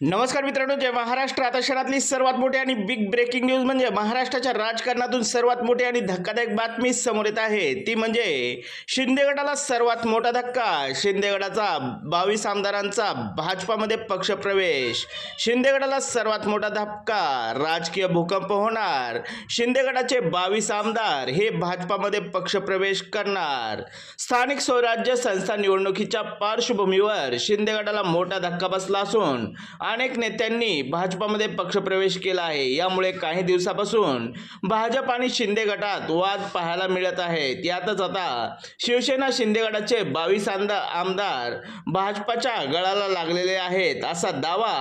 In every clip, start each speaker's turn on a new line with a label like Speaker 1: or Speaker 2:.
Speaker 1: नमस्कार मित्रांनो जय महाराष्ट्र. आता शहरातली सर्वात मोठी आणि बिग ब्रेकिंग न्यूज म्हणजे महाराष्ट्राच्या राजकारणातून सर्वात मोठी आणि धक्कादायक बातमी समोर येत आहे. ती म्हणजे शिंदे गटाला सर्वात मोठा धक्का. शिंदे गटाचा बावीस आमदारांचा भाजपामध्ये पक्षप्रवेश. शिंदे गटाला सर्वात मोठा धक्का. राजकीय भूकंप होणार. शिंदे गटाचे बावीस आमदार हे भाजपामध्ये पक्षप्रवेश करणार. स्थानिक स्वराज्य संस्था निवडणुकीच्या पार्श्वभूमीवर शिंदे गटाला मोठा धक्का बसला असून अनेक नेत्यांनी भाजपामध्ये पक्षप्रवेश केला आहे. यामुळे काही दिवसापासून भाजप आणि शिंदे गटात वाद पाहायला मिळत आहेत. यातच आता शिवसेना शिंदे गटाचे बावीस आमदार आमदार भाजपाच्या गळाला लागलेले आहेत असा दावा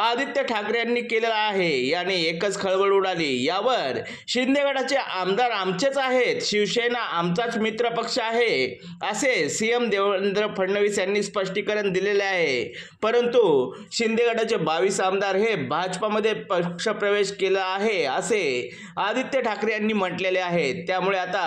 Speaker 1: आदित्य ठाकरे यांनी केलेला आहे. याने एकच खळबळ उडाली. यावर शिंदे गटाचे आमदार आमचेच आहेत. शिवसेना आमचाच मित्र पक्ष आहे असे सीएम देवेंद्र फडणवीस यांनी स्पष्टीकरण दिलेले आहे. परंतु शिंदे गटाचे बावीस आमदार हे भाजपामध्ये पक्षप्रवेश केला आहे असे आदित्य ठाकरे यांनी म्हटलेले आहे. त्यामुळे आता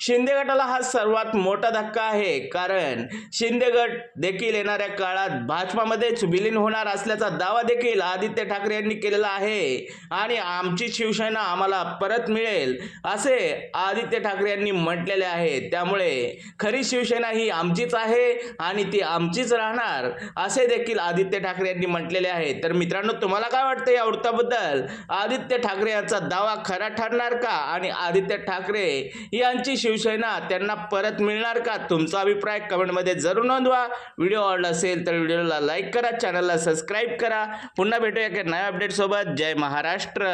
Speaker 1: शिंदे गटाला हा सर्वात मोठा धक्का आहे. कारण शिंदे गट देखील येणाऱ्या काळात भाजपामध्येच विलीन होणार असल्याचा दावा देखील आदित्य ठाकरे यांनी केलेला आहे. आणि आमची शिवसेना आम्हाला परत मिळेल असे आदित्य ठाकरे यांनी म्हटलेले आहे. त्यामुळे खरी शिवसेना ही आमचीच आहे आणि ती आमचीच राहणार असे देखील आदित्य ठाकरे यांनी म्हटलेले आहे. तर मित्रांनो तुम्हाला काय वाटतं या वृत्ताबद्दल? आदित्य ठाकरे यांचा दावा खरा ठरणार का? आणि आदित्य ठाकरे यांची शिवसेना त्यांना परत मिळणार का? तुमचा अभिप्राय कमेंटमध्ये जरूर नोंदवा. व्हिडिओ आवडला असेल तर व्हिडिओला लाईक करा चॅनलला सबस्क्राईब करा. पुन्हा भेटूया की नव्या अपडेटसोबत जय महाराष्ट्र!